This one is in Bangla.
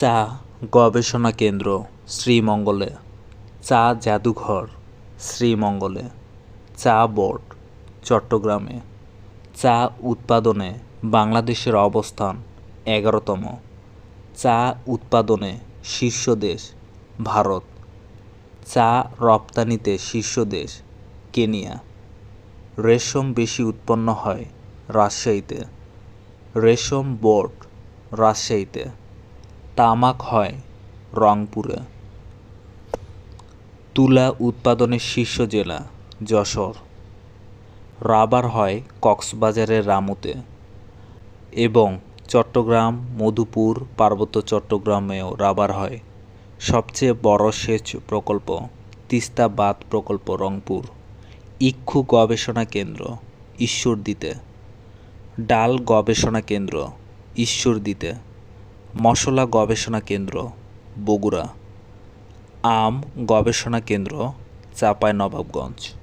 চা গবেষণা কেন্দ্র শ্রীমঙ্গলে, চা জাদুঘর শ্রীমঙ্গলে, চা বোর্ড চট্টগ্রামে, চা উৎপাদনে বাংলাদেশের অবস্থান এগারোতম, চা উৎপাদনে শীর্ষ দেশ ভারত, চা রপ্তানিতে শীর্ষ দেশ কেনিয়া, রেশম বেশি উৎপন্ন হয় রাজশাহীতে, রেশম বোর্ড রাজশাহীতে। তামাক হয় রংপুরে। তুলা উৎপাদনের শীর্ষ জেলা যশোর। রাবার হয় কক্সবাজারের রামুতে এবং চট্টগ্রাম, মধুপুর, পার্বত্য চট্টগ্রামেও রাবার হয়। সবচেয়ে বড় সেচ প্রকল্প তিস্তা বাঁধ প্রকল্প রংপুর, ইক্ষু গবেষণা কেন্দ্র ঈশ্বরদীতে। ডাল গবেষণা কেন্দ্র ঈশ্বরদীতে। মশলা গবেষণা কেন্দ্র বগুড়া। আম গবেষণা কেন্দ্র চাঁপাইনবাবগঞ্জ